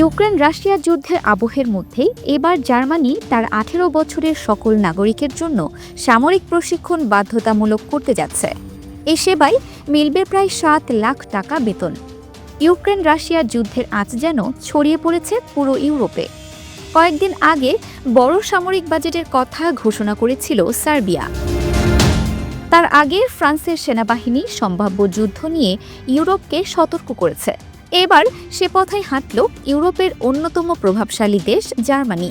Ukraine Russia যুদ্ধের আবহের মধ্যেই এবার জার্মানি তার আঠেরো বছরের সকল নাগরিকের জন্য সামরিক প্রশিক্ষণ বাধ্যতামূলক করতে যাচ্ছে। এ সেবায় মিলবে প্রায় সাত লাখ টাকা বেতন। ইউক্রেন রাশিয়া যুদ্ধের আঁচ যেন ছড়িয়ে পড়েছে পুরো ইউরোপে। কয়েকদিন আগে বড় সামরিক বাজেটের কথা ঘোষণা করেছিল সার্বিয়া। তার আগে ফ্রান্সের সেনাবাহিনী সম্ভাব্য যুদ্ধ নিয়ে ইউরোপকে সতর্ক করেছে। এবার সে পথেই হাঁটল ইউরোপের অন্যতম প্রভাবশালী দেশ, জার্মানি।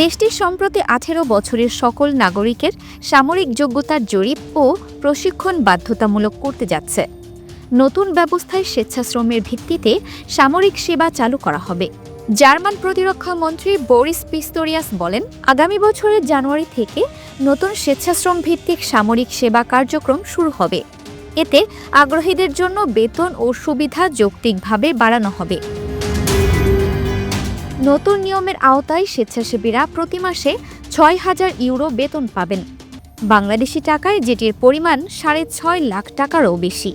দেশটির সম্প্রতি আঠেরো বছরের সকল নাগরিকের সামরিক যোগ্যতার জরিপ ও প্রশিক্ষণ বাধ্যতামূলক করতে যাচ্ছে। নতুন ব্যবস্থায় স্বেচ্ছাশ্রমের ভিত্তিতে সামরিক সেবা চালু করা হবে। জার্মান প্রতিরক্ষা মন্ত্রী বরিস পিস্তোরিয়াস বলেন, আগামী বছরের জানুয়ারি থেকে নতুন স্বেচ্ছাশ্রম ভিত্তিক সামরিক সেবা কার্যক্রম শুরু হবে। এতে আগ্রহীদের জন্য বেতন ও সুবিধা যৌক্তিকভাবে বাড়ানো হবে। নতুন নিয়মের আওতায় স্বেচ্ছাসেবীরা প্রতি মাসে ছয় হাজার ইউরো বেতন পাবেন। বাংলাদেশি টাকায় যেটির পরিমাণ সাড়ে ছয় লাখ টাকারও বেশি।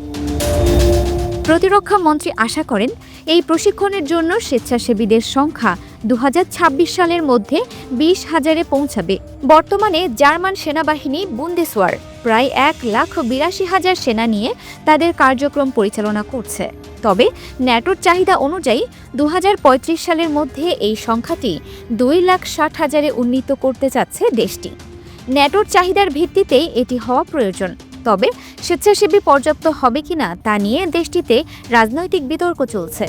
প্রতিরক্ষা মন্ত্রী আশা করেন, এই প্রশিক্ষণের জন্য স্বেচ্ছাসেবীদের সংখ্যা দু হাজার ছাব্বিশ সালের মধ্যে বিশ হাজারে পৌঁছাবে। বর্তমানে জার্মান সেনাবাহিনী বুন্দেসওয়ার প্রায় এক লাখ বিরাশি হাজার সেনা নিয়ে তাদের কার্যক্রম পরিচালনা করছে। তবে ন্যাটোর চাহিদা অনুযায়ী দু হাজার পঁয়ত্রিশ সালের মধ্যে এই সংখ্যাটি দুই লাখ ষাট হাজারে উন্নীত করতে চাচ্ছে দেশটি। ন্যাটোর চাহিদার ভিত্তিতেই এটি হওয়া প্রয়োজন, তবে স্বেচ্ছাসেবী পর্যাপ্ত হবে কিনা তা নিয়ে দেশটিতে রাজনৈতিক বিতর্ক চলছে।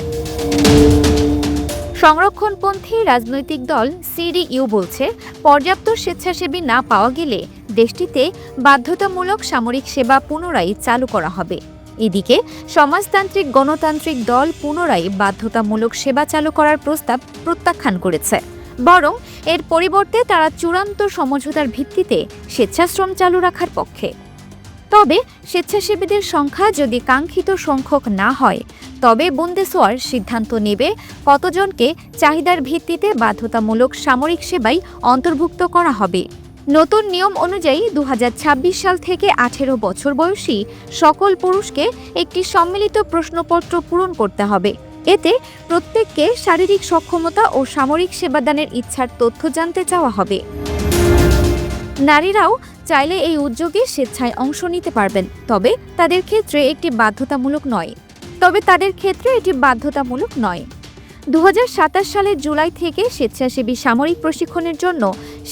সংরক্ষণপন্থী রাজনৈতিক দল সিডিইউ বলছে, পর্যাপ্ত স্বেচ্ছাসেবী না পাওয়া গেলে দেশটিতে বাধ্যতামূলক সামরিক সেবা পুনরায় চালু করা হবে। এদিকে, সমাজতান্ত্রিক গণতান্ত্রিক দল পুনরায় বাধ্যতামূলক সেবা চালু করার প্রস্তাব প্রত্যাখ্যান করেছে। বরং, এর পরিবর্তে তারা চূড়ান্ত সমঝোতার ভিত্তিতে স্বেচ্ছাশ্রম চালু রাখার পক্ষে। তবে স্বেচ্ছাসেবীদের সংখ্যা যদি কাঙ্ক্ষিত সংখ্যক না হয়, তবে বুন্দেসোয়ার সিদ্ধান্ত নেবে কতজনকে চাহিদার ভিত্তিতে বাধ্যতামূলক সামরিক সেবায় অন্তর্ভুক্ত করা হবে। নতুন নিয়ম অনুযায়ী দু হাজার ছাব্বিশ সাল থেকে আঠেরো বছর বয়সী সকল পুরুষকে একটি সম্মিলিত প্রশ্নপত্র পূরণ করতে হবে। এতে প্রত্যেককে শারীরিক সক্ষমতা ও সামরিক সেবাদানের ইচ্ছার তথ্য জানতে চাওয়া হবে। নারীরাও চাইলে এই উদ্যোগে স্বেচ্ছায় অংশ নিতে পারবেন, তবে তাদের ক্ষেত্রে একটি বাধ্যতামূলক নয়। তবে তাদের ক্ষেত্রে এটি বাধ্যতামূলক নয়। দু সালের জুলাই থেকে স্বেচ্ছাসেবী সামরিক প্রশিক্ষণের জন্য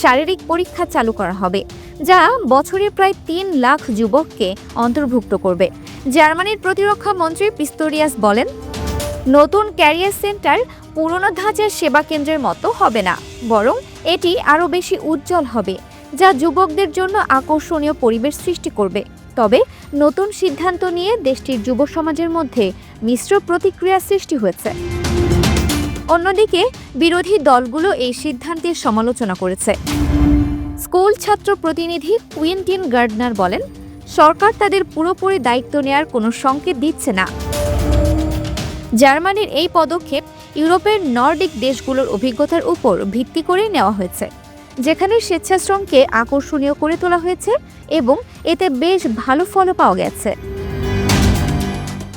শারীরিক পরীক্ষা চালু করা হবে, যা বছরে প্রায় তিন লাখ যুবককে অন্তর্ভুক্ত করবে। জার্মানির প্রতিরক্ষা মন্ত্রী পিস্তোরিয়াস বলেন, নতুন ক্যারিয়ার সেন্টার পুরনো ধাঁচের সেবা কেন্দ্রের মতো হবে না, বরং এটি আরও বেশি উজ্জ্বল হবে। যা যুবকদের জন্য আকর্ষণীয় পরিবেশ সৃষ্টি করবে। তবে নতুন সিদ্ধান্ত নিয়ে দেশটির যুব সমাজের মধ্যে মিশ্র প্রতিক্রিয়া সৃষ্টি হয়েছে। অন্যদিকে, বিরোধী দলগুলো এই সিদ্ধান্তের সমালোচনা করেছে। স্কুল ছাত্র প্রতিনিধি কুইন্টিন গার্ডনার বলেন, সরকার তাদের পুরোপুরি দায়িত্ব নেয়ার কোনো সংকেত দিচ্ছে না। জার্মানির এই পদক্ষেপ ইউরোপের নর্ডিক দেশগুলোর অভিজ্ঞতার উপর ভিত্তি করে নেওয়া হয়েছে। যেখানে স্বেচ্ছাশ্রমকে আকর্ষণীয় করে তোলা হয়েছে এবং এতে বেশ ভালো ফলও পাওয়া গেছে।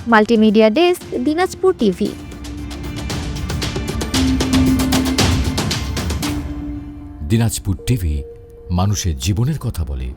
Multimedia desk, Dinajpur TV. Dinajpur TV, মানুষের জীবনের কথা বলে।